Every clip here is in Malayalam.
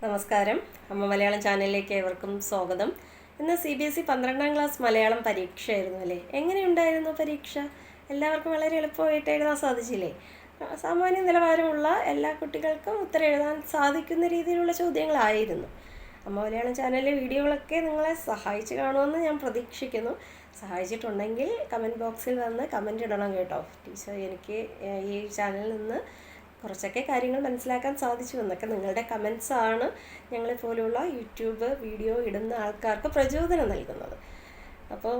നമസ്കാരം. അമ്മ മലയാളം ചാനലിലേക്ക് ഏവർക്കും സ്വാഗതം. ഇന്ന് സി ബി എസ് ഇ പന്ത്രണ്ടാം ക്ലാസ് മലയാളം പരീക്ഷയായിരുന്നു അല്ലേ? എങ്ങനെയുണ്ടായിരുന്നു പരീക്ഷ? എല്ലാവർക്കും വളരെ എളുപ്പമായിട്ട് എഴുതാൻ സാധിച്ചില്ലേ? സാമാന്യ നിലവാരമുള്ള എല്ലാ കുട്ടികൾക്കും ഉത്തരം എഴുതാൻ സാധിക്കുന്ന രീതിയിലുള്ള ചോദ്യങ്ങളായിരുന്നു. അമ്മ മലയാളം ചാനലിലെ വീഡിയോകളൊക്കെ നിങ്ങളെ സഹായിച്ചു കാണുമെന്ന് ഞാൻ പ്രതീക്ഷിക്കുന്നു. സഹായിച്ചിട്ടുണ്ടെങ്കിൽ കമന്റ് ബോക്സിൽ വന്ന് കമന്റ് ഇടണം കേട്ടോ. ടീച്ചർ എനിക്ക് ഈ ചാനലിൽ നിന്ന് കുറച്ചൊക്കെ കാര്യങ്ങൾ മനസ്സിലാക്കാൻ സാധിച്ചു എന്നൊക്കെ നിങ്ങളുടെ കമൻസ് ആണ് ഞങ്ങളെ പോലെയുള്ള യൂട്യൂബ് വീഡിയോ ഇടുന്ന ആൾക്കാർക്ക് പ്രചോദനം നൽകുന്നത്. അപ്പോൾ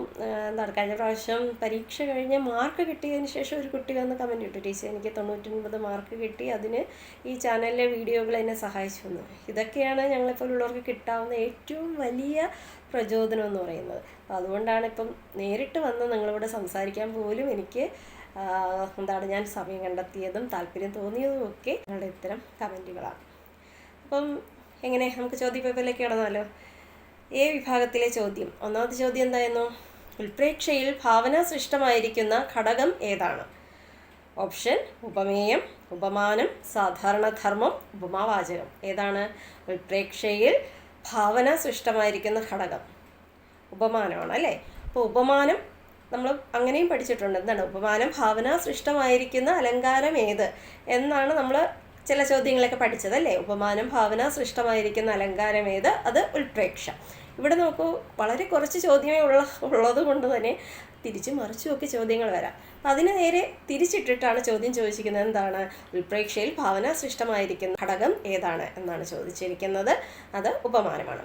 എന്താണ് കഴിഞ്ഞ പ്രാവശ്യം പരീക്ഷ കഴിഞ്ഞ് മാർക്ക് കിട്ടിയതിന് ശേഷം ഒരു കുട്ടി വന്ന് കമന്റ് ഇട്ടു ടീച്ചർ എനിക്ക് തൊണ്ണൂറ്റൊൻപത് മാർക്ക് കിട്ടി അതിന് ഈ ചാനലിലെ വീഡിയോകൾ എന്നെ സഹായിച്ചു എന്ന് ഇതൊക്കെയാണ് ഞങ്ങളെപ്പോലുള്ളവർക്ക് കിട്ടാവുന്ന ഏറ്റവും വലിയ പ്രചോദനം എന്ന് പറയുന്നത്. അപ്പോൾ അതുകൊണ്ടാണ് ഇപ്പം നേരിട്ട് വന്ന് നിങ്ങളോട് സംസാരിക്കാൻ പോലും എനിക്ക് എന്താണ് ഞാൻ സമയം കണ്ടെത്തിയതും താല്പര്യം തോന്നിയതും ഒക്കെ നിങ്ങളുടെ ഇത്തരം കമന്റുകളാണ്. അപ്പം എങ്ങനെ? നമുക്ക് ചോദ്യ പേപ്പറിലേക്ക് കടന്നാലോ? ഏ വിഭാഗത്തിലെ ചോദ്യം. ഒന്നാമത്തെ ചോദ്യം എന്തായിരുന്നു? ഉൽപ്രേക്ഷയിൽ ഭാവന സൃഷ്ടമായിരിക്കുന്ന ഘടകം ഏതാണ്? ഓപ്ഷൻ ഉപമേയം ഉപമാനം സാധാരണ ധർമ്മം ഉപമാവാചകം. ഏതാണ്? ഉൽപ്രേക്ഷയിൽ ഭാവന സൃഷ്ടമായിരിക്കുന്ന ഘടകം. ഉപമാനമാണ് അല്ലേ? അപ്പോൾ ഉപമാനം നമ്മൾ അങ്ങനെയും പഠിച്ചിട്ടുണ്ട്. എന്താണ്? ഉപമാനം ഭാവന സൃഷ്ടമായിരിക്കുന്ന അലങ്കാരം ഏത്? എന്നാണ് നമ്മൾ ചില ചോദ്യങ്ങളൊക്കെ പഠിച്ചത് അല്ലേ ഉപമാനം ഭാവന സൃഷ്ടമായിരിക്കുന്ന അലങ്കാരം ഏത്? അത് ഉൽപ്രേക്ഷ ഇവിടെ നോക്കൂ വളരെ കുറച്ച് ചോദ്യമേ ഉള്ള ഉള്ളത് കൊണ്ട് തന്നെ തിരിച്ചു മറിച്ചു ഒക്കെ ചോദ്യങ്ങൾ വരാം. അപ്പം അതിന് നേരെ തിരിച്ചിട്ടിട്ടാണ് ചോദ്യം ചോദിച്ചിരിക്കുന്നത്. എന്താണ്? ഉൽപ്രേക്ഷയിൽ ഭാവന സൃഷ്ടമായിരിക്കുന്ന ഘടകം ഏതാണ് എന്നാണ് ചോദിച്ചിരിക്കുന്നത്. അത് ഉപമാനമാണ്.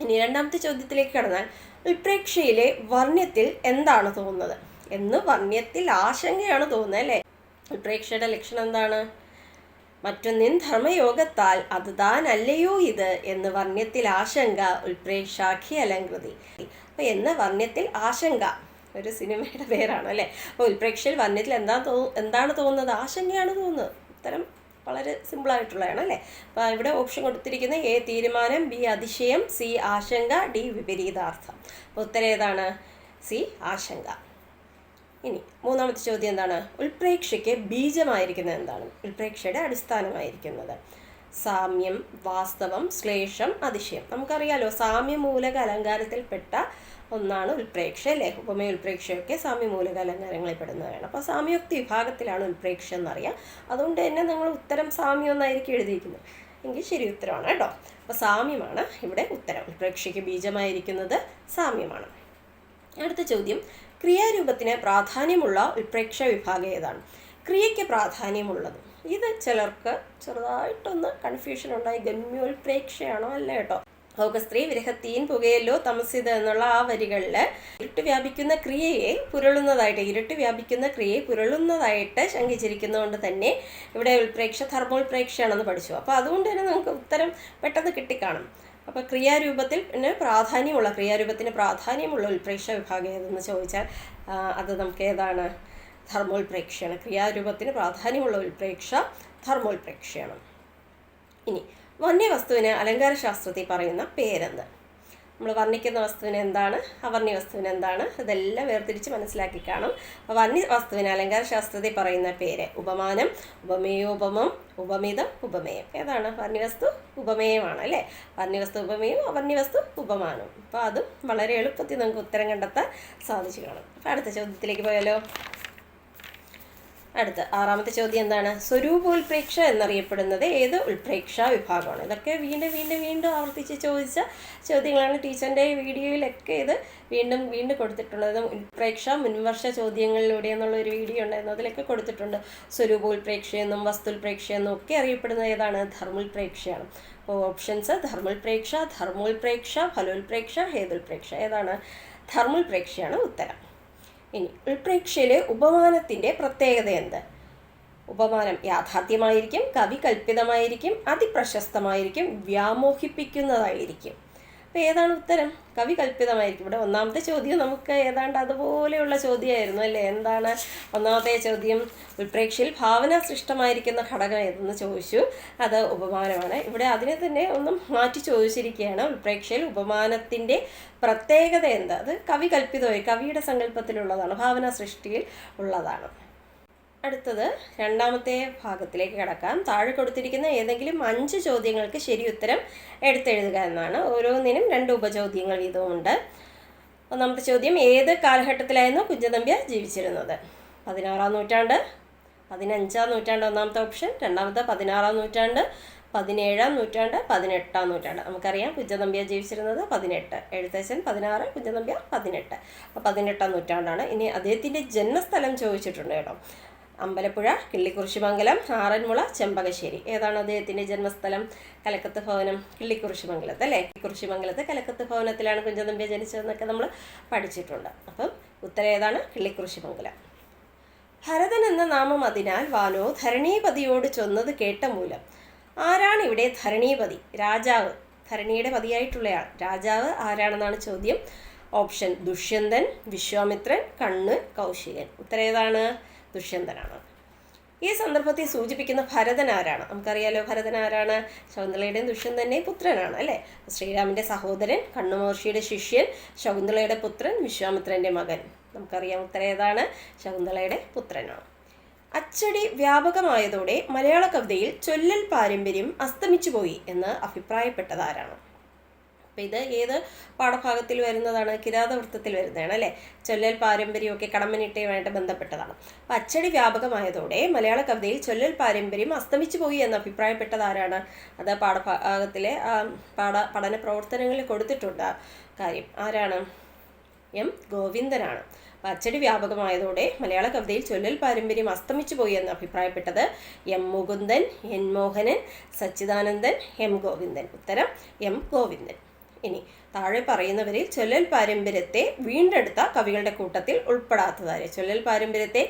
ഇനി രണ്ടാമത്തെ ചോദ്യത്തിലേക്ക് കടന്നാൽ ഉൽപ്രേക്ഷയിലെ വർണ്യത്തിൽ എന്താണ് തോന്നുന്നത്? എന്ന് വർണ്യത്തിൽ ആശങ്കയാണ് തോന്നുന്നത് അല്ലേ? ഉൽപ്രേക്ഷയുടെ ലക്ഷണം എന്താണ്? മറ്റൊന്നിൻ ധർമ്മയോഗത്താൽ അത് താനല്ലയോ ഇത് എന്ന് വർണ്യത്തിൽ ആശങ്ക ഉൽപ്രേക്ഷാഖി അലങ്കൃതി അപ്പോൾ എന്ന് വർണ്യത്തിൽ ആശങ്ക ഒരു സിനിമയുടെ പേരാണ് അല്ലേ? അപ്പോൾ ഉൽപ്രേക്ഷയിൽ വർണ്യത്തിൽ എന്താ തോ എന്താണ് തോന്നുന്നത്? ആശങ്കയാണ് തോന്നുന്നത്. ഉത്തരം വളരെ സിമ്പിളായിട്ടുള്ളതാണ് അല്ലേ? അപ്പോൾ ഇവിടെ ഓപ്ഷൻ കൊടുത്തിരിക്കുന്ന എ തീരുമാനം ബി അതിശയം സി ആശങ്ക ഡി വിപരീതാർത്ഥം. അപ്പോൾ ഉത്തരം ഏതാണ്? സി ആശങ്ക. ഇനി മൂന്നാമത്തെ ചോദ്യം എന്താണ്? ഉൽപ്രേക്ഷയ്ക്ക് ബീജമായിരിക്കുന്നത് എന്താണ്? ഉൽപ്രേക്ഷയുടെ അടിസ്ഥാനമായിരിക്കുന്നത്. സാമ്യം വാസ്തവം ശ്ലേഷം അതിശയം. നമുക്കറിയാലോ സാമ്യമൂലക അലങ്കാരത്തിൽപ്പെട്ട ഒന്നാണ് ഉൽപ്രേക്ഷ അല്ലേ? ഉപമയ ഉൽപ്രേക്ഷയൊക്കെ സാമ്യമൂലക അലങ്കാരങ്ങളിൽ പെടുന്നതാണ് അപ്പോൾ സാമ്യോക്തി വിഭാഗത്തിലാണ് ഉൽപ്രേക്ഷ എന്നറിയാം. അതുകൊണ്ട് തന്നെ നിങ്ങൾ ഉത്തരം സാമ്യം എന്നായിരിക്കും എഴുതിയിരിക്കുന്നത്. എങ്കിൽ ശരി ഉത്തരമാണ് കേട്ടോ. അപ്പോൾ സാമ്യമാണ് ഇവിടെ ഉത്തരം. ഉൽപ്രേക്ഷയ്ക്ക് ബീജമായിരിക്കുന്നത് സാമ്യമാണ്. അടുത്ത ചോദ്യം. ക്രിയാരൂപത്തിന് പ്രാധാന്യമുള്ള ഉൽപ്രേക്ഷ വിഭാഗം ഏതാണ്? ക്രിയയ്ക്ക് പ്രാധാന്യമുള്ളത്. ഇത് ചിലർക്ക് ചെറുതായിട്ടൊന്ന് കൺഫ്യൂഷൻ ഉണ്ടായി ഗമ്യോൽപ്രേക്ഷയാണോ അല്ല കേട്ടോ സ്ത്രീ വിരഹത്തീൻ പുകയല്ലോ തമസിത എന്നുള്ള ആ വരികളിൽ ഇരുട്ട് വ്യാപിക്കുന്ന ക്രിയയെ പുരളുന്നതായിട്ട് ഇരുട്ട് വ്യാപിക്കുന്ന ക്രിയയെ പുരളുന്നതായിട്ട് ശങ്കിച്ചിരിക്കുന്നതുകൊണ്ട് തന്നെ ഇവിടെ ഉൽപ്രേക്ഷ ധർമ്മോൽപ്രേക്ഷയാണെന്ന് പഠിച്ചു. അപ്പോൾ അതുകൊണ്ട് തന്നെ നമുക്ക് ഉത്തരം പെട്ടെന്ന് കിട്ടിക്കാണും. അപ്പോൾ ക്രിയാരൂപത്തിൽ പിന്നെ പ്രാധാന്യമുള്ള ക്രിയാരൂപത്തിന് പ്രാധാന്യമുള്ള ഉൽപ്രേക്ഷ വിഭാഗം ഏതെന്ന് ചോദിച്ചാൽ അത് നമുക്ക് ഏതാണ്? ധർമ്മോൽപ്രേക്ഷയാണ് ക്രിയാരൂപത്തിന് പ്രാധാന്യമുള്ള ഉൽപ്രേക്ഷ ധർമ്മോൽപ്രേക്ഷയാണ് ഇനി വന്യവസ്തുവിന് അലങ്കാര ശാസ്ത്രത്തിൽ പറയുന്ന പേരെന്ത്? നമ്മൾ വർണിക്കുന്ന വസ്തുവിന് എന്താണ്? അവർണി വസ്തുവിന് എന്താണ്? ഇതെല്ലാം വേർതിരിച്ച് മനസ്സിലാക്കി കാണും. വർണി വസ്തുവിന് അലങ്കാര ശാസ്ത്രത്തിൽ പറയുന്ന പേര് ഉപമാനം ഉപമേയോപമം ഉപമിതം ഉപമേയം. ഏതാണ്? വർണിവസ്തു ഉപമേയമാണ് അല്ലേ? വർണിവസ്തു ഉപമേയം അവർണിവസ്തു ഉപമാനവും അപ്പോൾ അതും വളരെ എളുപ്പത്തിൽ നമുക്ക് ഉത്തരം കണ്ടെത്താൻ സാധിച്ചു കാണും. അപ്പോൾ അടുത്ത ചോദ്യത്തിലേക്ക് പോയാലോ? അടുത്ത ആറാമത്തെ ചോദ്യം എന്താണ്? സ്വരൂപോൽപ്രേക്ഷ എന്നറിയപ്പെടുന്നത് ഏത് ഉൾപ്രേക്ഷ വിഭാഗമാണ്? ഇതൊക്കെ വീണ്ടും വീണ്ടും വീണ്ടും ആവർത്തിച്ച് ചോദിച്ച ചോദ്യങ്ങളാണ് ടീച്ചറിന്റെ വീഡിയോയിലൊക്കെ ഇത് വീണ്ടും വീണ്ടും കൊടുത്തിട്ടുള്ളത്. ഉൽപ്രേക്ഷ മുൻവർഷ ചോദ്യങ്ങളിലൂടെ എന്നുള്ള ഒരു വീഡിയോ ഉണ്ടായിരുന്നു. അതിലൊക്കെ കൊടുത്തിട്ടുണ്ട്. സ്വരൂപോൽപ്രേക്ഷയെന്നും വസ്തുൽപ്രേക്ഷയെന്നും ഒക്കെ അറിയപ്പെടുന്നത് ഏതാണ്? ധർമ്മോൽപ്രേക്ഷയാണ്. അപ്പോൾ ഓപ്ഷൻസ് ധർമ്മോൽപ്രേക്ഷ ധർമ്മോൽപ്രേക്ഷ ഫലോൽപ്രേക്ഷ ഹേതുൽപ്രേക്ഷ. ഏതാണ്? ധർമ്മോൽപ്രേക്ഷയാണ് ഉത്തരം. ഇനി ഉൾപ്രേക്ഷയിലെ ഉപമാനത്തിന്റെ പ്രത്യേകത എന്ത്? ഉപമാനം യാഥാർത്ഥ്യമായിരിക്കും കവി കൽപ്പിതമായിരിക്കും അതിപ്രശസ്തമായിരിക്കും വ്യാമോഹിപ്പിക്കുന്നതായിരിക്കും. അപ്പോൾ ഏതാണ് ഉത്തരം? കവി കൽപ്പിതമായിരിക്കും. ഇവിടെ ഒന്നാമത്തെ ചോദ്യം നമുക്ക് ഏതാണ്ട് അതുപോലെയുള്ള ചോദ്യമായിരുന്നു അല്ലേ? എന്താണ് ഒന്നാമത്തെ ചോദ്യം? ഉൾപ്രേക്ഷയിൽ ഭാവന സൃഷ്ടമായിരിക്കുന്ന ഘടകം ഏതെന്ന് ചോദിച്ചു. അത് ഉപമാനമാണ്. ഇവിടെ അതിനെ തന്നെ ഒന്നും മാറ്റി ചോദിച്ചിരിക്കുകയാണ്. ഉൾപ്രേക്ഷയിൽ ഉപമാനത്തിന്റെ പ്രത്യേകത എന്താ? അത് കവി കൽപ്പിതമായി കവിയുടെ സങ്കല്പത്തിലുള്ളതാണ്. ഭാവന സൃഷ്ടിയിൽ ഉള്ളതാണ്. അടുത്തത് രണ്ടാമത്തെ ഭാഗത്തിലേക്ക് കടക്കാം. താഴെ കൊടുത്തിരിക്കുന്ന ഏതെങ്കിലും അഞ്ച് ചോദ്യങ്ങൾക്ക് ശരി ഉത്തരം എടുത്തെഴുതുക എന്നാണ്. ഓരോന്നിനും രണ്ട് ഉപചോദ്യങ്ങൾ വീതമുണ്ട് ഒന്നാമത്തെ ചോദ്യം ഏത് കാലഘട്ടത്തിലായിരുന്നു കുഞ്ചനമ്പ്യ ജീവിച്ചിരുന്നത്? പതിനാറാം നൂറ്റാണ്ട് പതിനഞ്ചാം നൂറ്റാണ്ട് ഒന്നാമത്തെ ഓപ്ഷൻ രണ്ടാമത്തെ പതിനാറാം നൂറ്റാണ്ട് പതിനേഴാം നൂറ്റാണ്ട് പതിനെട്ടാം നൂറ്റാണ്ട്. നമുക്കറിയാം കുഞ്ചനമ്പ്യ ജീവിച്ചിരുന്നത് പതിനെട്ട്. എഴുത്തച്ഛൻ പതിനാറ് കുഞ്ചനമ്പ്യ പതിനെട്ട്. അപ്പോൾ പതിനെട്ടാം നൂറ്റാണ്ടാണ്. ഇനി അദ്ദേഹത്തിന്റെ ജന്മസ്ഥലം ചോദിച്ചിട്ടുണ്ട് കേട്ടോ. അമ്പലപ്പുഴ കിള്ളിക്കുറിശിമംഗലം ആറന്മുള ചെമ്പകശ്ശേരി. ഏതാണ് അദ്ദേഹത്തിന്റെ ജന്മസ്ഥലം? കലക്കത്ത് ഭവനം കിള്ളിക്കുറിശിമംഗലത്ത് അല്ലേ? കുറിശിമംഗലത്ത് കലക്കത്ത് ഭവനത്തിലാണ് കുഞ്ചനമ്പ്യ ജനിച്ചതെന്നൊക്കെ നമ്മൾ പഠിച്ചിട്ടുണ്ട്. അപ്പം ഉത്തരം ഏതാണ്? കിള്ളിക്കുറിശിമംഗലം ഭരതൻ എന്ന നാമം അതിനാൽ വാനോ ധരണീപതിയോട് ചൊന്നത് കേട്ട മൂലം. ആരാണ് ഇവിടെ ധരണീപതി? രാജാവ്. ധരണിയുടെ പതിയായിട്ടുള്ളയാൾ. രാജാവ് ആരാണെന്നാണ് ചോദ്യം? ഓപ്ഷൻ ദുഷ്യന്തൻ വിശ്വാമിത്രൻ കണ്ണ് കൗശികൻ. ഉത്തരം ഏതാണ്? ദുഷ്യന്തനാണ്. ഈ സന്ദർഭത്തെ സൂചിപ്പിക്കുന്ന ഭരതൻ ആരാണ്? നമുക്കറിയാലോ ഭരതൻ ആരാണ്? ശകുന്തളയുടെയും ദുഷ്യന്തന്റെയും പുത്രനാണ് അല്ലേ? ശ്രീരാമന്റെ സഹോദരൻ കണ്ണുമഹർഷിയുടെ ശിഷ്യൻ ശകുന്തളയുടെ പുത്രൻ വിശ്വാമിത്രന്റെ മകൻ. നമുക്കറിയാം ഉത്തരം ഏതാണ്? ശകുന്തളയുടെ പുത്രനാണ്. അച്ചടി വ്യാപകമായതോടെ മലയാള കവിതയിൽ ചൊല്ലൽ പാരമ്പര്യം അസ്തമിച്ചുപോയി എന്ന് അഭിപ്രായപ്പെട്ടത് ആരാണ് അപ്പം ഇത് ഏത് പാഠഭാഗത്തിൽ വരുന്നതാണ്? കിരാതവൃത്തത്തിൽ വരുന്നതാണ് അല്ലേ? ചൊല്ലൽ പാരമ്പര്യമൊക്കെ കടമ്പനിട്ടയുമായിട്ട് ബന്ധപ്പെട്ടതാണ്. അപ്പം അച്ചടി വ്യാപകമായതോടെ മലയാള കവിതയിൽ ചൊല്ലൽ പാരമ്പര്യം അസ്തമിച്ചു പോയി എന്ന് അഭിപ്രായപ്പെട്ടത് ആരാണ്? അത് പാഠഭാഗത്തിലെ പാഠ പഠന പ്രവർത്തനങ്ങളിൽ കൊടുത്തിട്ടുണ്ട് കാര്യം. ആരാണ്? എം ഗോവിന്ദനാണ്. അച്ചടി വ്യാപകമായതോടെ മലയാള കവിതയിൽ ചൊല്ലൽ പാരമ്പര്യം അസ്തമിച്ചു പോയി എന്ന് അഭിപ്രായപ്പെട്ടത് M Mukundan N Mohanan Sachidanandan M Govindan. ഉത്തരം എം ഗോവിന്ദൻ. ഇനി താഴെ പറയുന്നവരിൽ ചൊല്ലൽ പാരമ്പര്യത്തെ വീണ്ടെടുത്ത കവികളുടെ കൂട്ടത്തിൽ ഉൾപ്പെടാത്തതാര്? ചൊല്ലൽ പാരമ്പര്യത്തെ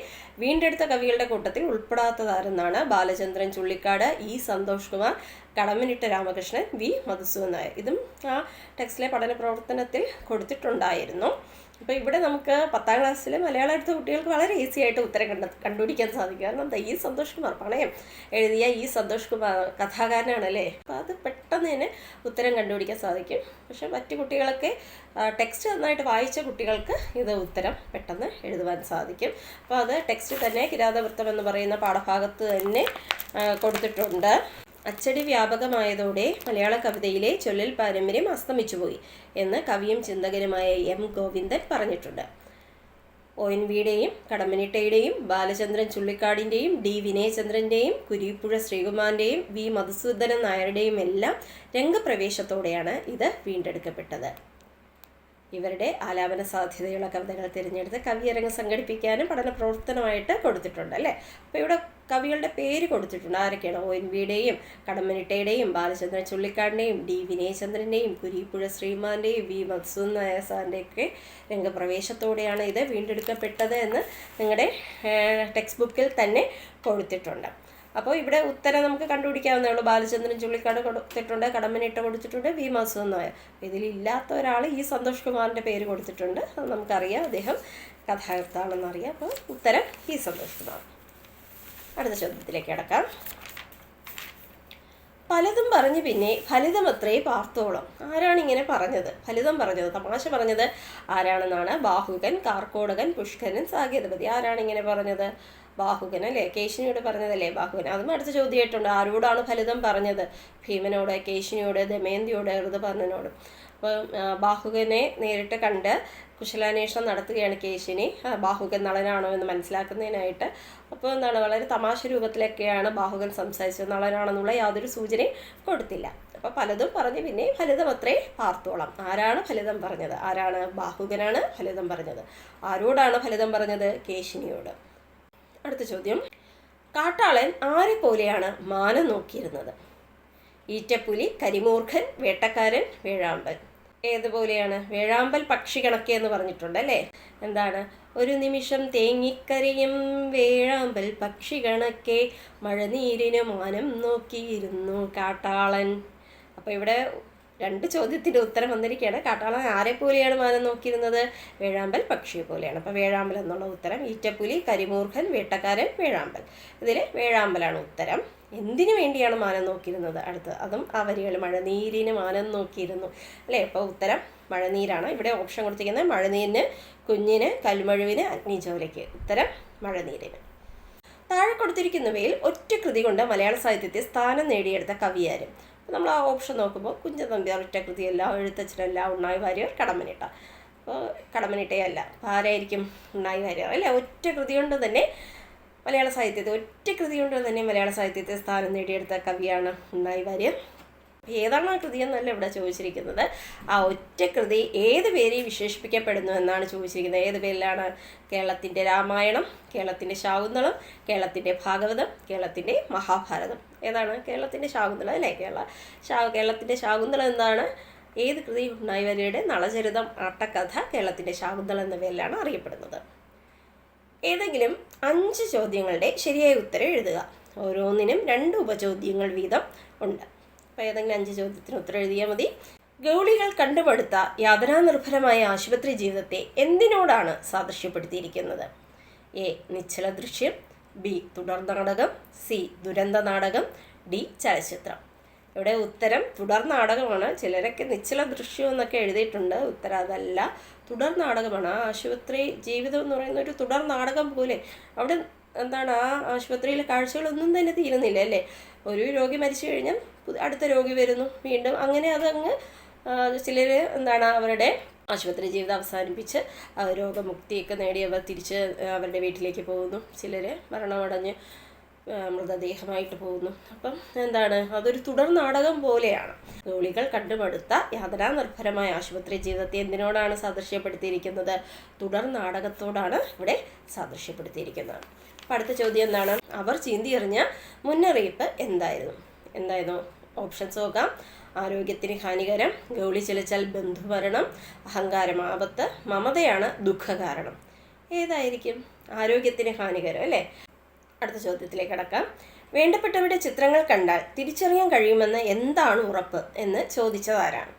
വീണ്ടെടുത്ത കവികളുടെ കൂട്ടത്തിൽ ഉൾപ്പെടാത്തതാരെന്നാണ് ബാലചന്ദ്രൻ ചുള്ളിക്കാട് ഇ സന്തോഷ് കുമാർ കടമ്മനിട്ട രാമകൃഷ്ണൻ വി മധുസൂദൻ ഇതും ആ ടെക്സ്റ്റിലെ പഠന പ്രവർത്തനത്തിൽ കൊടുത്തിട്ടുണ്ടായിരുന്നു. അപ്പോൾ ഇവിടെ നമുക്ക് പത്താം ക്ലാസ്സിൽ മലയാളം എടുത്ത കുട്ടികൾക്ക് വളരെ ഈസി ആയിട്ട് ഉത്തരം കണ്ട കണ്ടുപിടിക്കാൻ സാധിക്കും. കാരണം എന്താ ഈ സന്തോഷ് കുമാർ പണയം എഴുതിയ ഈ സന്തോഷ് കുമാർ കഥാകാരനാണല്ലേ? അപ്പോൾ അത് പെട്ടെന്ന് തന്നെ ഉത്തരം കണ്ടുപിടിക്കാൻ സാധിക്കും. പക്ഷേ മറ്റു കുട്ടികളൊക്കെ ടെക്സ്റ്റ് നന്നായിട്ട് വായിച്ച കുട്ടികൾക്ക് ഇത് ഉത്തരം പെട്ടെന്ന് എഴുതുവാൻ സാധിക്കും. അപ്പോൾ അത് ടെക്സ്റ്റ് തന്നെ കിരാതവൃത്തം എന്ന് പറയുന്ന പാഠഭാഗത്ത് തന്നെ കൊടുത്തിട്ടുണ്ട്. അച്ചടി വ്യാപകമായതോടെ മലയാള കവിതയിലെ ചൊല്ലൽ പാരമ്പര്യം അസ്തമിച്ചുപോയി എന്ന് കവിയും ചിന്തകനുമായ എം ഗോവിന്ദൻ പറഞ്ഞിട്ടുണ്ട്. ഒ എൻ വിയുടെയും കടമ്മനിട്ടയുടെയും ബാലചന്ദ്രൻ ചുള്ളിക്കാടിന്റെയും ഡി വിനയചന്ദ്രന്റെയും കുരിപ്പുഴ ശ്രീകുമാറിന്റെയും വി മധുസൂദനൻ നായരുടെയും എല്ലാം രംഗപ്രവേശത്തോടെയാണ് ഇത് വീണ്ടെടുക്കപ്പെട്ടത്. ഇവരുടെ ആലാപന സാധ്യതയുള്ള കവിതകൾ തിരഞ്ഞെടുത്ത് കവിയരങ്ങ് സംഘടിപ്പിക്കാനും പഠന പ്രവർത്തനമായിട്ട് കൊടുത്തിട്ടുണ്ട് അല്ലേ? അപ്പോൾ ഇവിടെ കവികളുടെ പേര് കൊടുത്തിട്ടുണ്ട്. ആരൊക്കെയാണ്? ഒ എൻ വിയുടെയും കടമ്മനിട്ടയുടെയും ബാലചന്ദ്രൻ ചുള്ളിക്കാടിന്റെയും ഡി വിനയചന്ദ്രന്റെയും കുരിപ്പുഴ ശ്രീമാന്റെയും വി മത്സൂൻ നായ സാറിന്റെയൊക്കെ രംഗപ്രവേശത്തോടെയാണ് ഇത് വീണ്ടെടുക്കപ്പെട്ടത് എന്ന് നിങ്ങളുടെ ടെക്സ്റ്റ് ബുക്കിൽ തന്നെ കൊടുത്തിട്ടുണ്ട്. അപ്പോൾ ഇവിടെ ഉത്തരം നമുക്ക് കണ്ടുപിടിക്കാവുന്നേ ഉള്ളൂ. ബാലചന്ദ്രൻ ചുള്ളിക്കാട് കൊടുത്തിട്ടുണ്ട് കടമ്പനിട്ട കൊടുത്തിട്ടുണ്ട്. വി മാസം നായർ ഇതിലില്ലാത്ത ഒരാൾ ഈ സന്തോഷ് കുമാറിന്റെ പേര് കൊടുത്തിട്ടുണ്ട്. അത് നമുക്കറിയാം. അദ്ദേഹം കഥാകൃത്താണെന്നറിയാം അപ്പോൾ ഉത്തരം ഈ സന്തോഷ് കുമാർ. അടുത്ത ചോദ്യത്തിലേക്ക് കിടക്കാം. പലതും പറഞ്ഞു പിന്നെ ഫലിതമത്രേ പാർത്തോളം. ആരാണ് ഇങ്ങനെ പറഞ്ഞത്? ഫലിതം പറഞ്ഞത് തമാശ പറഞ്ഞത് ആരാണെന്നാണ്? ബാഹുകൻ കാർക്കോടകൻ പുഷ്കരൻ സാകേതപതി ആരാണ് ഇങ്ങനെ പറഞ്ഞത്? ബാഹുകൻ അല്ലേ? കേശിനിയോട് പറഞ്ഞതല്ലേ ബാഹുകൻ? അതും അടുത്ത ചോദ്യമായിട്ടുണ്ട്. ആരോടാണ് ഫലിതം പറഞ്ഞത്? ഭീമനോട് കേശിനിയോട് ദമയന്തിയോട് ഋതുപർണനോട് അപ്പോൾ ബാഹുകനെ നേരിട്ട് കണ്ട് കുശലാന്വേഷണം നടത്തുകയാണ് കേശിനി. ബാഹുകൻ നളനാണോ എന്ന് മനസ്സിലാക്കുന്നതിനായിട്ട്. അപ്പോൾ എന്താണ് വളരെ തമാശ രൂപത്തിലൊക്കെയാണ് ബാഹുകൻ സംസാരിച്ചത്. നളനാണെന്നുള്ള യാതൊരു സൂചനയും കൊടുത്തില്ല. അപ്പോൾ പലതും പറഞ്ഞ് പിന്നെ ഫലിതം അത്രേ പാർത്തോളം. ആരാണ് ഫലിതം പറഞ്ഞത്? ആരാണ് ബാഹുകനാണ് ഫലിതം പറഞ്ഞത്? ആരോടാണ് ഫലിതം പറഞ്ഞത്? കേശിനിയോട്. അടുത്ത ചോദ്യം. കാട്ടാളൻ ആരെ പോലെയാണ് മാനം നോക്കിയിരുന്നത്? ഈറ്റപ്പുലി കരിമൂർഖൻ വേട്ടക്കാരൻ വേഴാമ്പൽ. ഏതുപോലെയാണ്? വേഴാമ്പൽ പക്ഷി കണക്കെ എന്ന് പറഞ്ഞിട്ടുണ്ട് അല്ലേ? എന്താണ്? ഒരു നിമിഷം തേങ്ങിക്കരയും വേഴാമ്പൽ പക്ഷി കണക്കെ. മഴനീരിന് മാനം നോക്കിയിരുന്നു കാട്ടാളൻ. അപ്പോൾ ഇവിടെ രണ്ട് ചോദ്യത്തിന്റെ ഉത്തരം വന്നിരിക്കുകയാണ്. കാട്ടാളൻ ആരെ പോലെയാണ് മാനം നോക്കിയിരുന്നത്? വേഴാമ്പൽ പക്ഷിയെ പോലെയാണ്. അപ്പോൾ വേഴാമ്പൽ എന്നുള്ള ഉത്തരം ഈറ്റപ്പുലി കരിമൂർഖൻ വേട്ടക്കാരൻ വേഴാമ്പൽ. ഇതിൽ വേഴാമ്പലാണ് ഉത്തരം. എന്തിനു വേണ്ടിയാണ് മാനം നോക്കിയിരുന്നത്? അടുത്ത് അതും അവരികൾ വരികൾ മഴനീരിന് മാനം നോക്കിയിരുന്നു. അല്ലേ? അപ്പോൾ ഉത്തരം മഴനീരാണ്. ഇവിടെ ഓപ്ഷൻ കൊടുത്തിരിക്കുന്നത് മഴനീരിന് കുഞ്ഞിന് കൽമഴുവിന് അഗ്നിജോലയ്ക്ക്. ഉത്തരം മഴനീരിന്. താഴെ കൊടുത്തിരിക്കുന്നവയിൽ ഒറ്റ കൃതി കൊണ്ട് മലയാള സാഹിത്യത്തെ സ്ഥാനം നേടിയെടുത്ത കവിയാരും? നമ്മൾ ആ ഓപ്ഷൻ നോക്കുമ്പോൾ കുഞ്ഞൻ നമ്പ്യാർ ഒറ്റ കൃതിയല്ല എഴുത്തച്ഛനല്ല ഉണ്ണായി വാര്യർ കടമ്മനിട്ട അപ്പോൾ കടമ്മനിട്ടയല്ല അപ്പോൾ ആരായിരിക്കും ഉണ്ണായി വാര്യർ അല്ലേ? ഒറ്റ കൃതി കൊണ്ട് തന്നെ മലയാള സാഹിത്യത്തെ ഒറ്റ കൃതി കൊണ്ട് തന്നെ മലയാള സാഹിത്യത്തെ സ്ഥാനം നേടിയെടുത്ത കവിയാണ് ഉണ്ണായി വാര്യർ ഏതാണ് കൃതി എന്നല്ല ഇവിടെ ചോദിച്ചിരിക്കുന്നത്. ആ ഒറ്റ കൃതി ഏത് പേരിൽ വിശേഷിപ്പിക്കപ്പെടുന്നു എന്നാണ് ചോദിച്ചിരിക്കുന്നത്. ഏത് പേരിലാണ്? കേരളത്തിന്റെ രാമായണം കേരളത്തിന്റെ ശാകുന്തളം കേരളത്തിന്റെ ഭാഗവതം കേരളത്തിന്റെ മഹാഭാരതം. ഏതാണ്? കേരളത്തിന്റെ ശാകുന്തളം അല്ലേ? കേരള ശാ കേരളത്തിന്റെ ശാകുന്തളം എന്താണ്? ഏത് കൃതി ഉണ്ണായിവരയുടെ നളചരിതം ആട്ടക്കഥ കേരളത്തിന്റെ ശാകുന്തളം എന്ന പേരിലാണ് അറിയപ്പെടുന്നത്. ഏതെങ്കിലും അഞ്ച് ചോദ്യങ്ങളുടെ ശരിയായ ഉത്തരം എഴുതുക. ഓരോന്നിനും രണ്ട് ഉപചോദ്യങ്ങൾ വീതം ഉണ്ട്. അപ്പോൾ ഏതെങ്കിലും അഞ്ച് ചോദ്യത്തിന് ഉത്തരം എഴുതിയാൽ മതി. ഗൗളികൾ കണ്ടുപടുത്ത യാതനാനിർഭരമായ ആശുപത്രി ജീവിതത്തെ എന്തിനോടാണ് സാദൃശ്യപ്പെടുത്തിയിരിക്കുന്നത്? എ നിശ്ചല ദൃശ്യം ബി തുടർ നാടകം സി ദുരന്ത നാടകം ഡി ചലച്ചിത്രം. ഇവിടെ ഉത്തരം തുടർ നാടകമാണ്. ചിലരൊക്കെ നിശ്ചല ദൃശ്യം എന്നൊക്കെ എഴുതിയിട്ടുണ്ട്. ഉത്തരം അതല്ല. തുടർ നാടകമാണ്. ആശുപത്രി ജീവിതം എന്ന് പറയുന്ന ഒരു തുടർ നാടകം പോലെ. അവിടെ എന്താണ് ആ ആശുപത്രിയിലെ കാഴ്ചകളൊന്നും തന്നെ തീരുന്നില്ല അല്ലേ? ഒരു രോഗി മരിച്ചു കഴിഞ്ഞാൽ അടുത്ത രോഗി വരുന്നു. വീണ്ടും അങ്ങനെ അതങ്ങ് ചിലർ എന്താണ് അവരുടെ ആശുപത്രി ജീവിതം അവസാനിപ്പിച്ച് രോഗമുക്തിയൊക്കെ നേടി അവർ തിരിച്ച് അവരുടെ വീട്ടിലേക്ക് പോകുന്നു. ചിലർ മരണമടഞ്ഞ് മൃതദേഹമായിട്ട് പോകുന്നു. അപ്പം എന്താണ്? അതൊരു തുടർ നാടകം പോലെയാണ്. ഗോളികൾ കണ്ടുമടുത്ത യാതനാ നിർഭരമായ ആശുപത്രി ജീവിതത്തെ എന്തിനോടാണ് സാദൃശ്യപ്പെടുത്തിയിരിക്കുന്നത്? തുടർ നാടകത്തോടാണ് ഇവിടെ സാദൃശ്യപ്പെടുത്തിയിരിക്കുന്നത്. അപ്പം അടുത്ത ചോദ്യം എന്താണ്? അവർ ചീന്തിയെറിഞ്ഞ മുന്നറിയിപ്പ് എന്തായിരുന്നു? എന്തായിരുന്നു? ഓപ്ഷൻസ് നോക്കാം. ആരോഗ്യത്തിന് ഹാനികരം ഗൗളി ചെലിച്ചാൽ ബന്ധുമരണം അഹങ്കാരം ആപത്ത് മമതയാണ് ദുഃഖകാരണം. ഏതായിരിക്കും? ആരോഗ്യത്തിന് ഹാനികരം അല്ലേ? അടുത്ത ചോദ്യത്തിലേക്ക് കടക്കാം. വേണ്ടപ്പെട്ടവരുടെ ചിത്രങ്ങൾ കണ്ടാൽ തിരിച്ചറിയാൻ കഴിയുമെന്ന് എന്താണ് ഉറപ്പ് എന്ന് ചോദിച്ചതാരാണ്?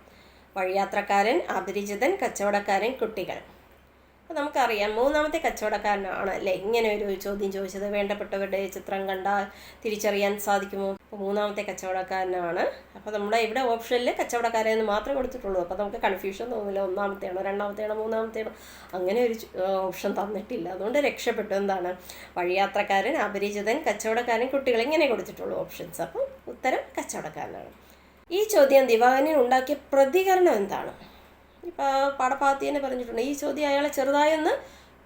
വഴിയാത്രക്കാരൻ അപരിചിതൻ കച്ചവടക്കാരൻ കുട്ടികൾ. അപ്പോൾ നമുക്കറിയാം മൂന്നാമത്തെ കച്ചവടക്കാരനാണ് അല്ലേ? ഇങ്ങനെ ഒരു ചോദ്യം ചോദിച്ചത്. വേണ്ടപ്പെട്ടവരുടെ ചിത്രം കണ്ടാൽ തിരിച്ചറിയാൻ സാധിക്കുമോ? അപ്പോൾ മൂന്നാമത്തെ കച്ചവടക്കാരനാണ്. അപ്പോൾ നമ്മുടെ ഇവിടെ ഓപ്ഷനിൽ കച്ചവടക്കാരെന്ന് മാത്രമേ കൊടുത്തിട്ടുള്ളൂ. അപ്പോൾ നമുക്ക് കൺഫ്യൂഷൻ തോന്നില്ല. ഒന്നാമത്തെയാണോ രണ്ടാമത്തെയാണോ മൂന്നാമത്തെയാണോ? അങ്ങനെ ഒരു ഓപ്ഷൻ തന്നിട്ടില്ല. അതുകൊണ്ട് രക്ഷപ്പെട്ടു. എന്താണ്? വഴിയാത്രക്കാരൻ അപരിചിതൻ കച്ചവടക്കാരൻ കുട്ടികൾ ഇങ്ങനെ കൊടുത്തിട്ടുള്ളൂ ഓപ്ഷൻസ് അപ്പോൾ ഉത്തരം കച്ചവടക്കാരനാണ്. ഈ ചോദ്യം ദിവാകരൻ ഉണ്ടാക്കിയ പ്രതികരണം എന്താണ്? ഇപ്പോൾ പാഠഭാഗത്ത് തന്നെ പറഞ്ഞിട്ടുണ്ട്. ഈ ചോദ്യം അയാളെ ചെറുതായൊന്ന്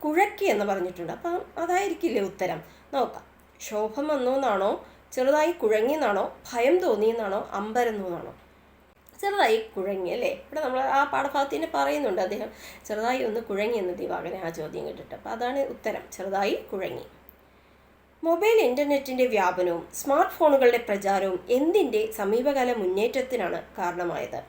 കുഴക്കി എന്ന് പറഞ്ഞിട്ടുണ്ട്. അപ്പം അതായിരിക്കില്ലേ ഉത്തരം? നോക്കാം. ശോഭം വന്നു എന്നാണോ? ചെറുതായി കുഴങ്ങി എന്നാണോ ഭയം തോന്നി എന്നാണോ അമ്പരന്നു എന്നാണോ ചെറുതായി കുഴങ്ങി അല്ലേ? ഇവിടെ നമ്മൾ ആ പാഠഭാഗത്ത് തന്നെ പറയുന്നുണ്ട് അദ്ദേഹം. ചെറുതായി ഒന്ന് കുഴങ്ങി എന്ന് ദിവാകരൻ ആ ചോദ്യം കേട്ടിട്ട്. അപ്പോൾ അതാണ് ഉത്തരം. ചെറുതായി കുഴങ്ങി. മൊബൈൽ ഇന്റർനെറ്റിന്റെ വ്യാപനവും സ്മാർട്ട് ഫോണുകളുടെ പ്രചാരവും എന്തിന്റെ സമീപകാല മുന്നേറ്റത്തിനാണ് കാരണമായത്?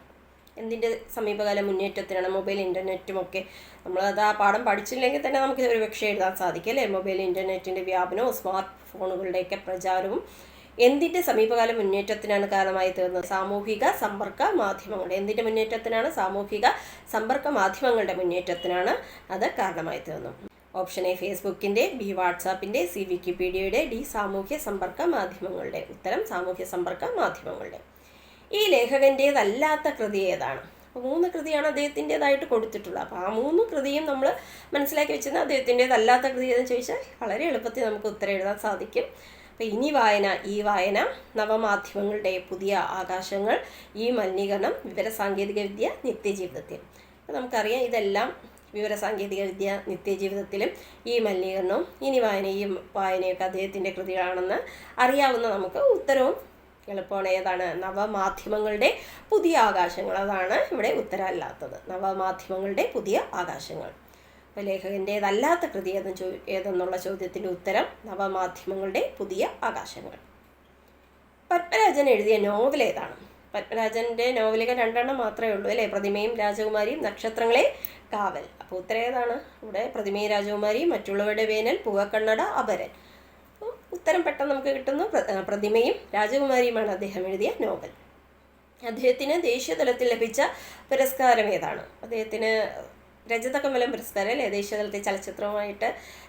എന്തിന്റെ സമീപകാല മുന്നേറ്റത്തിനാണ് മൊബൈൽ ഇന്റർനെറ്റും ഒക്കെ നമ്മളത് ആ പാഠം പഠിച്ചില്ലെങ്കിൽ തന്നെ നമുക്ക് ഒരു പക്ഷേ എഴുതാൻ സാധിക്കും അല്ലേ? മൊബൈൽ ഇന്റർനെറ്റിന്റെ വ്യാപനവും സ്മാർട്ട് ഫോണുകളുടെയൊക്കെ പ്രചാരവും എന്തിന്റെ സമീപകാല മുന്നേറ്റത്തിനാണ് കാരണമായി തീർന്നത്? സാമൂഹിക സമ്പർക്ക മാധ്യമങ്ങൾ എന്തിന്റെ മുന്നേറ്റത്തിനാണ്? സാമൂഹിക സമ്പർക്ക മാധ്യമങ്ങളുടെ മുന്നേറ്റത്തിനാണ് അത് കാരണമായി തീർന്നു ഓപ്ഷൻ എ ഫേസ്ബുക്കിന്റെ ബി വാട്സാപ്പിന്റെ സി വിക്കിപീഡിയയുടെ ഡി സാമൂഹ്യ സമ്പർക്ക മാധ്യമങ്ങളുടെ. ഉത്തരം സാമൂഹ്യ സമ്പർക്ക മാധ്യമങ്ങളുടെ. ഈ ലേഖകന്റേതല്ലാത്ത കൃതി ഏതാണ്? അപ്പോൾ മൂന്ന് കൃതിയാണ് അദ്ദേഹത്തിന്റെതായിട്ട് കൊടുത്തിട്ടുള്ളത്. അപ്പോൾ ആ മൂന്ന് കൃതിയും നമ്മൾ മനസ്സിലാക്കി വെച്ചിരുന്ന അദ്ദേഹത്തിന്റെതല്ലാത്ത കൃതി ഏതെന്ന് ചോദിച്ചാൽ വളരെ എളുപ്പത്തിൽ നമുക്ക് ഉത്തരം എഴുതാൻ സാധിക്കും. അപ്പോൾ ഇനി വായന ഈ വായന നവമാധ്യമങ്ങളുടെ പുതിയ ആകാശങ്ങൾ ഈ മലിനീകരണം വിവരസാങ്കേതിക വിദ്യ നിത്യജീവിതത്തിൽ. അപ്പം നമുക്കറിയാം ഇതെല്ലാം വിവരസാങ്കേതിക വിദ്യ നിത്യജീവിതത്തിലും ഈ മലിനീകരണവും ഇനി വായനയും വായനയൊക്കെ അദ്ദേഹത്തിന്റെ കൃതികളാണെന്ന് അറിയാവുന്ന നമുക്ക് ഉത്തരവും എളുപ്പമാണ് ഏതാണ്? നവമാധ്യമങ്ങളുടെ പുതിയ ആകാശങ്ങൾ. അതാണ് ഇവിടെ ഉത്തരമല്ലാത്തത് നവമാധ്യമങ്ങളുടെ പുതിയ ആകാശങ്ങൾ. അപ്പോൾ ലേഖകന്റേതല്ലാത്ത കൃതി ഏതെന്ന് ചോ ഏതെന്നുള്ള ചോദ്യത്തിന്റെ ഉത്തരം നവമാധ്യമങ്ങളുടെ പുതിയ ആകാശങ്ങൾ. പത്മരാജൻ എഴുതിയ നോവൽ ഏതാണ്? പത്മരാജന്റെ നോവലുകൾ രണ്ടെണ്ണം മാത്രമേ ഉള്ളൂ അല്ലേ? പ്രതിമയും രാജകുമാരിയും നക്ഷത്രങ്ങളെ കാവൽ. അപ്പോൾ ഉത്തരം ഏതാണ്? ഇവിടെ പ്രതിമയും രാജകുമാരിയും മറ്റുള്ളവരുടെ വേനൽ പുകക്കണ്ണട അപരൻ. ഉത്തരം പെട്ടെന്ന് നമുക്ക് കിട്ടുന്നു. പ്രതിമയും രാജകുമാരിയുമാണ് അദ്ദേഹം എഴുതിയ നോവൽ. അദ്ദേഹത്തിന് ദേശീയ തലത്തിൽ ലഭിച്ച പുരസ്കാരം ഏതാണ്? അദ്ദേഹത്തിന് രജതകമലം പുരസ്കാരം അല്ലേ? ദേശീയ തലത്തിൽ ചലച്ചിത്രവുമായിട്ട്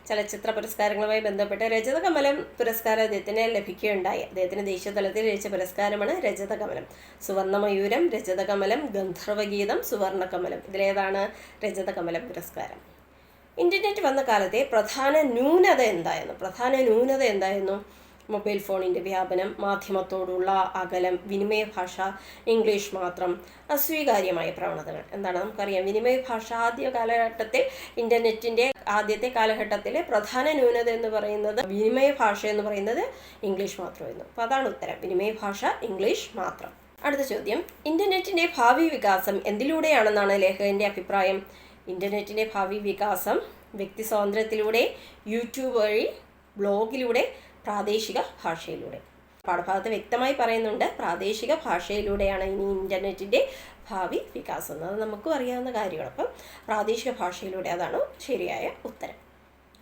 ചലച്ചിത്ര പുരസ്കാരങ്ങളുമായി ബന്ധപ്പെട്ട് രജതകമലം പുരസ്കാരം അദ്ദേഹത്തിന് ലഭിക്കുകയുണ്ടായി. അദ്ദേഹത്തിന് ദേശീയ തലത്തിൽ ലഭിച്ച പുരസ്കാരമാണ് രജതകമലം. സുവർണമയൂരം രജതകമലം ഗന്ധർവഗീതം സുവർണകമലം. ഇതിലേതാണ് രജതകമലം പുരസ്കാരം. ഇന്റർനെറ്റ് വന്ന കാലത്തെ പ്രധാന ന്യൂനത എന്തായിരുന്നു? പ്രധാന ന്യൂനത എന്തായിരുന്നു? മൊബൈൽ ഫോണിന്റെ വ്യാപനം മാധ്യമത്തോടുള്ള അകലം വിനിമയ ഭാഷ ഇംഗ്ലീഷ് മാത്രം അസ്വീകാര്യമായ പ്രവണതകൾ. എന്താണ്? നമുക്കറിയാം വിനിമയ ഭാഷ ആദ്യ കാലഘട്ടത്തിൽ ഇന്റർനെറ്റിന്റെ ആദ്യത്തെ കാലഘട്ടത്തിലെ പ്രധാന ന്യൂനത എന്ന് പറയുന്നത് വിനിമയ ഭാഷ എന്ന് പറയുന്നത് ഇംഗ്ലീഷ് മാത്രമായിരുന്നു. അപ്പോൾ അതാണ് ഉത്തരം. വിനിമയ ഭാഷ ഇംഗ്ലീഷ് മാത്രം. അടുത്ത ചോദ്യം. ഇന്റർനെറ്റിന്റെ ഭാവി വികാസം എന്തിലൂടെയാണെന്നാണ് ലേഖകന്റെ അഭിപ്രായം. ഇന്റർനെറ്റിന്റെ ഭാവി വികാസം വ്യക്തി സ്വാതന്ത്ര്യത്തിലൂടെ യൂട്യൂബ് വഴി ബ്ലോഗിലൂടെ പ്രാദേശിക ഭാഷയിലൂടെ. പാഠഭാഗത്ത് വ്യക്തമായി പറയുന്നുണ്ട് പ്രാദേശിക ഭാഷയിലൂടെയാണ് ഇനി ഇന്റർനെറ്റിന്റെ ഭാവി വികാസം അത് നമുക്കും അറിയാവുന്ന കാര്യമാണ്. അപ്പം പ്രാദേശിക ഭാഷയിലൂടെ അതാണ് ശരിയായ ഉത്തരം.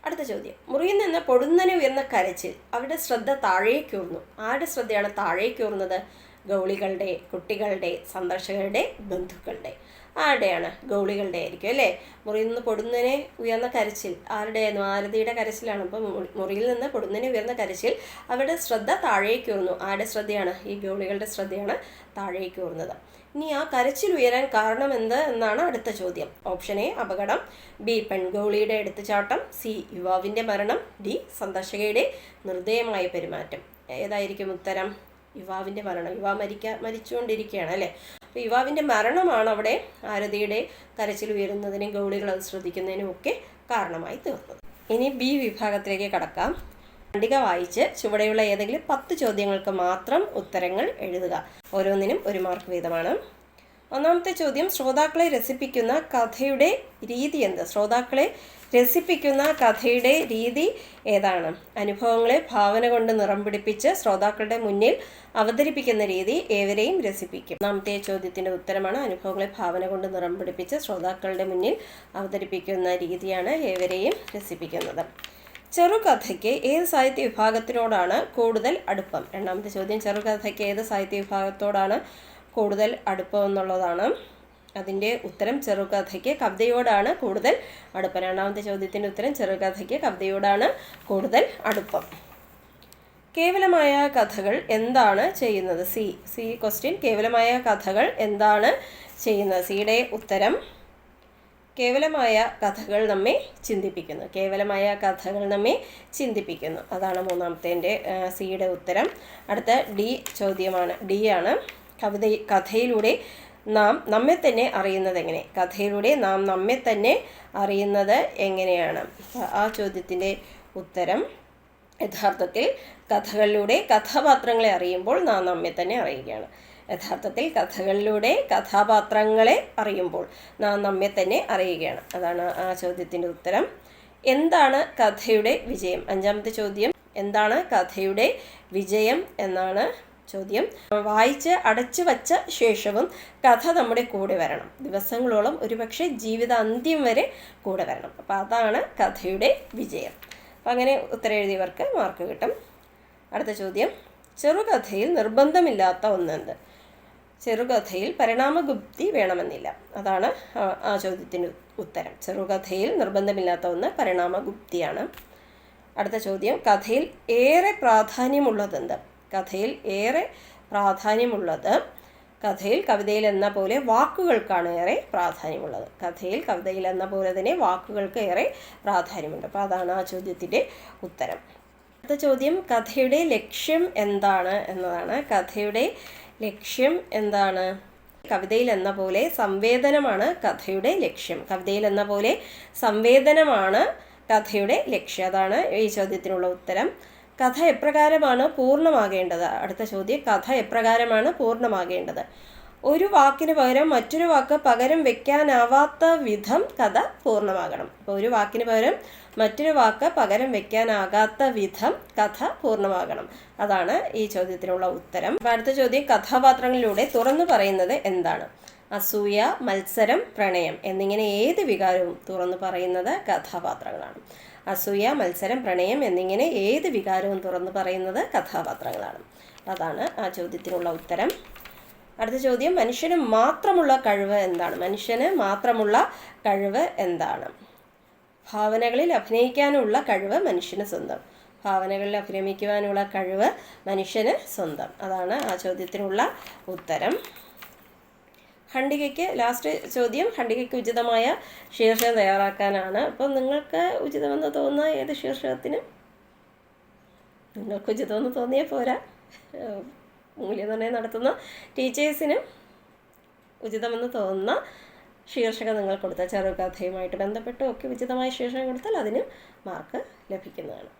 അടുത്ത ചോദ്യം. മുറിയിൽ നിന്ന് പൊടുന്നനെ ഉയർന്ന കരച്ചിൽ അവരുടെ ശ്രദ്ധ താഴേക്കൂർന്നു ആരുടെ ശ്രദ്ധയാണ് താഴേക്കൂർന്നത് ഗൗളികളുടെ കുട്ടികളുടെ സന്ദർശകരുടെ ബന്ധുക്കളുടെ. ആരുടെയാണ്? ഗൗളികളുടെ ആയിരിക്കും അല്ലേ? മുറിയിൽ നിന്ന് പൊടുന്നനെ ഉയർന്ന കരച്ചിൽ. ആരുടെയായിരുന്നു? ആരതിയുടെ കരച്ചിലാണ്. അപ്പം മു- മുറിയിൽ നിന്ന് പൊടുന്നനെ ഉയർന്ന കരച്ചിൽ അവരുടെ ശ്രദ്ധ താഴേക്ക് ഉയർന്നു. ആരുടെ ശ്രദ്ധയാണ്? ഈ ഗൗളികളുടെ ശ്രദ്ധയാണ് താഴേക്ക് ഉയർന്നത്. ഇനി ആ കരച്ചിൽ ഉയരാൻ കാരണം എന്ത് എന്നാണ് അടുത്ത ചോദ്യം. ഓപ്ഷൻ എ അപകടം. ബി പെൺഗൗളിയുടെ എടുത്തുചാട്ടം. സി യുവാവിന്റെ മരണം. ഡി സന്ദർശകയുടെ നിർദ്ദയമായ പെരുമാറ്റം. ഏതായിരിക്കും ഉത്തരം? യുവാവിന്റെ മരണം. യുവാവ് മരിക്ക മരിച്ചുകൊണ്ടിരിക്കുകയാണ് അല്ലേ? അപ്പോൾ യുവാവിന്റെ മരണമാണ് അവിടെ ആരതിയുടെ കരച്ചിൽ ഉയരുന്നതിനും ഗൗളികൾ അത് ശ്രദ്ധിക്കുന്നതിനും ഒക്കെ കാരണമായി തീർന്നത്. ഇനി ബി വിഭാഗത്തിലേക്ക് കടക്കാം. ഖണ്ഡിക വായിച്ച് ചുവടെയുള്ള ഏതെങ്കിലും പത്ത് ചോദ്യങ്ങൾക്ക് മാത്രം ഉത്തരങ്ങൾ എഴുതുക. ഓരോന്നിനും ഒരു മാർക്ക് വീതമാണ്. ഒന്നാമത്തെ ചോദ്യം ശ്രോതാക്കളെ രസിപ്പിക്കുന്ന കഥയുടെ രീതി എന്ത്? ശ്രോതാക്കളെ രസിപ്പിക്കുന്ന കഥയുടെ രീതി ഏതാണ്? അനുഭവങ്ങളെ ഭാവന കൊണ്ട് നിറം പിടിപ്പിച്ച് ശ്രോതാക്കളുടെ മുന്നിൽ അവതരിപ്പിക്കുന്ന രീതി ഏവരെയും രസിപ്പിക്കും. ഒന്നാമത്തെ ചോദ്യത്തിന്റെ ഉത്തരമാണ് അനുഭവങ്ങളെ ഭാവന കൊണ്ട് നിറം പിടിപ്പിച്ച് ശ്രോതാക്കളുടെ മുന്നിൽ അവതരിപ്പിക്കുന്ന രീതിയാണ് ഏവരെയും രസിപ്പിക്കുന്നത്. ചെറുകഥയ്ക്ക് ഏത് സാഹിത്യ വിഭാഗത്തിനോടാണ് കൂടുതൽ അടുപ്പം? രണ്ടാമത്തെ ചോദ്യം ചെറുകഥയ്ക്ക് ഏത് സാഹിത്യ വിഭാഗത്തോടാണ് കൂടുതൽ അടുപ്പം എന്നുള്ളതാണ്. അതിന്റെ ഉത്തരം ചെറുകഥയ്ക്ക് കവിതയോടാണ് കൂടുതൽ അടുപ്പം. രണ്ടാമത്തെ ചോദ്യത്തിന്റെ ഉത്തരം ചെറുകഥയ്ക്ക് കവിതയോടാണ് കൂടുതൽ അടുപ്പം. കേവലമായ കഥകൾ എന്താണ് ചെയ്യുന്നത്? സി. സി ക്വസ്റ്റ്യൻ കേവലമായ കഥകൾ എന്താണ് ചെയ്യുന്നത്? സിയുടെ ഉത്തരം കേവലമായ കഥകൾ നമ്മെ ചിന്തിപ്പിക്കുന്നു. കേവലമായ കഥകൾ നമ്മെ ചിന്തിപ്പിക്കുന്നു. അതാണ് മൂന്നാമത്തേന്റെ സിയുടെ ഉത്തരം. അടുത്ത ഡി ചോദ്യമാണ്. ഡി ആണ് കവിത കഥയിലൂടെ നാം നമ്മെ തന്നെ അറിയുന്നത് എങ്ങനെ? കഥയിലൂടെ നാം നമ്മെ തന്നെ അറിയുന്നത് എങ്ങനെയാണ്? ആ ചോദ്യത്തിന്റെ ഉത്തരം യഥാർത്ഥത്തിൽ കഥകളിലൂടെ കഥാപാത്രങ്ങളെ അറിയുമ്പോൾ നാം നമ്മെ തന്നെ അറിയുകയാണ്. യഥാർത്ഥത്തിൽ കഥകളിലൂടെ കഥാപാത്രങ്ങളെ അറിയുമ്പോൾ നാം നമ്മെ തന്നെ അറിയുകയാണ്. അതാണ് ആ ചോദ്യത്തിന്റെ ഉത്തരം. എന്താണ് കഥയുടെ വിജയം? അഞ്ചാമത്തെ ചോദ്യം. എന്താണ് കഥയുടെ വിജയം എന്നാണ് ചോദ്യം. വായിച്ച് അടച്ചു വച്ച ശേഷവും കഥ നമ്മുടെ കൂടെ വരണം. ദിവസങ്ങളോളം ഒരുപക്ഷെ ജീവിത അന്ത്യം വരെ കൂടെ വരണം. അപ്പോൾ അതാണ് കഥയുടെ വിജയം. അപ്പം അങ്ങനെ ഉത്തരം എഴുതിയവർക്ക് മാർക്ക് കിട്ടും. അടുത്ത ചോദ്യം. ചെറുകഥയിൽ നിർബന്ധമില്ലാത്ത ഒന്നെന്ത്? ചെറുകഥയിൽ പരിണാമഗുപ്തി വേണമെന്നില്ല. അതാണ് ആ ചോദ്യത്തിന് ഉത്തരം. ചെറുകഥയിൽ നിർബന്ധമില്ലാത്ത ഒന്ന് പരിണാമഗുപ്തിയാണ്. അടുത്ത ചോദ്യം. കഥയിൽ ഏറെ പ്രാധാന്യമുള്ളതെന്ത്? കഥയിൽ ഏറെ പ്രാധാന്യമുള്ളത്. കഥയിൽ കവിതയിൽ എന്ന പോലെ വാക്കുകൾക്കാണ് ഏറെ പ്രാധാന്യമുള്ളത്. കഥയിൽ കവിതയിൽ എന്ന പോലെ തന്നെ വാക്കുകൾക്ക് ഏറെ പ്രാധാന്യമുണ്ട്. അപ്പോൾ അതാണ് ആ ചോദ്യത്തിന്റെ ഉത്തരം. അടുത്ത ചോദ്യം കഥയുടെ ലക്ഷ്യം എന്താണ് എന്നതാണ്. കഥയുടെ ലക്ഷ്യം എന്താണ്? കവിതയിൽ എന്ന പോലെ സംവേദനമാണ് കഥയുടെ ലക്ഷ്യം. കവിതയിൽ എന്ന പോലെ സംവേദനമാണ് കഥയുടെ ലക്ഷ്യം. അതാണ് ഈ ചോദ്യത്തിനുള്ള ഉത്തരം. കഥ എപ്രകാരമാണ് പൂർണമാകേണ്ടത്? അടുത്ത ചോദ്യം കഥ എപ്രകാരമാണ് പൂർണമാകേണ്ടത്? ഒരു വാക്കിന് പകരം മറ്റൊരു വാക്ക് പകരം വെക്കാനാവാത്ത വിധം കഥ പൂർണമാകണം. അപ്പോൾ ഒരു വാക്കിന് പകരം മറ്റൊരു വാക്ക് പകരം വെക്കാനാകാത്ത വിധം കഥ പൂർണമാകണം. അതാണ് ഈ ചോദ്യത്തിനുള്ള ഉത്തരം. അടുത്ത ചോദ്യം കഥാപാത്രങ്ങളിലൂടെ തുറന്നു പറയുന്നത് എന്താണ്? അസൂയ മത്സരം പ്രണയം എന്നിങ്ങനെ ഏത് വികാരവും തുറന്നു പറയുന്നത് കഥാപാത്രങ്ങളാണ്. അസൂയ മത്സരം പ്രണയം എന്നിങ്ങനെ ഏത് വികാരവും തുറന്നു പറയുന്നത് കഥാപാത്രങ്ങളാണ്. അതാണ് ആ ചോദ്യത്തിനുള്ള ഉത്തരം. അടുത്ത ചോദ്യം മനുഷ്യന് മാത്രമുള്ള കഴിവ് എന്താണ്? മനുഷ്യന് മാത്രമുള്ള കഴിവ് എന്താണ്? ഭാവനകളിൽ അഭിനയിക്കാനുള്ള കഴിവ് മനുഷ്യന് സ്വന്തം. ഭാവനകളിൽ അഭിനയിക്കുവാനുള്ള കഴിവ് മനുഷ്യന് സ്വന്തം. അതാണ് ആ ചോദ്യത്തിനുള്ള ഉത്തരം. ഖണ്ഡികയ്ക്ക് ലാസ്റ്റ് ചോദ്യം ഖണ്ഡികയ്ക്ക് ഉചിതമായ ശീർഷകം തയ്യാറാക്കാനാണ്. അപ്പം നിങ്ങൾക്ക് ഉചിതമെന്ന് തോന്നുന്ന ഏത് ശീർഷകത്തിനും നിങ്ങൾക്ക് ഉചിതമെന്ന് തോന്നിയ പോരാ. മൂല്യനിർണയം നടത്തുന്ന ടീച്ചേഴ്സിനും ഉചിതമെന്ന് തോന്നുന്ന ശീർഷകം നിങ്ങൾ കൊടുത്താൽ ചെറുകഥയുമായിട്ട് ബന്ധപ്പെട്ടും ഒക്കെ ഉചിതമായ ശീർഷകം കൊടുത്താൽ അതിന് മാർക്ക് ലഭിക്കുന്നതാണ്.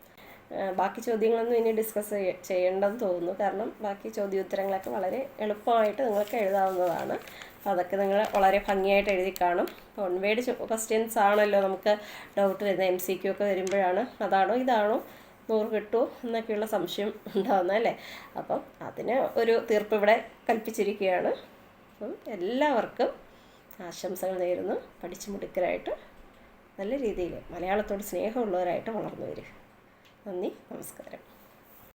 ബാക്കി ചോദ്യങ്ങളൊന്നും ഇനി ഡിസ്കസ് ചെയ്യ ചെയ്യേണ്ടെന്ന് തോന്നുന്നു. കാരണം ബാക്കി ചോദ്യോത്തരങ്ങളൊക്കെ വളരെ എളുപ്പമായിട്ട് നിങ്ങൾക്ക് എഴുതാവുന്നതാണ്. അപ്പോൾ അതൊക്കെ നിങ്ങൾ വളരെ ഭംഗിയായിട്ട് എഴുതി കാണും. വൺ വേഡ് ക്വസ്റ്റ്യൻസ് ആണല്ലോ നമുക്ക് ഡൗട്ട് വരുന്നത്. എം സി ക്യു ഒക്കെ വരുമ്പോഴാണ്. അതാണോ ഇതാണോ? നൂറ് കിട്ടുമോ എന്നൊക്കെയുള്ള സംശയം ഉണ്ടാകുന്ന അല്ലേ? അപ്പം അതിന് ഒരു തീർപ്പ് ഇവിടെ കൽപ്പിച്ചിരിക്കുകയാണ്. അപ്പം എല്ലാവർക്കും ആശംസകൾ നേരുന്നു. പഠിച്ചു മിടുക്കരായിട്ട് നല്ല രീതിയിൽ മലയാളത്തോട് സ്നേഹമുള്ളവരായിട്ട് വളർന്നു വരിക. നന്ദി നമസ്കാരം.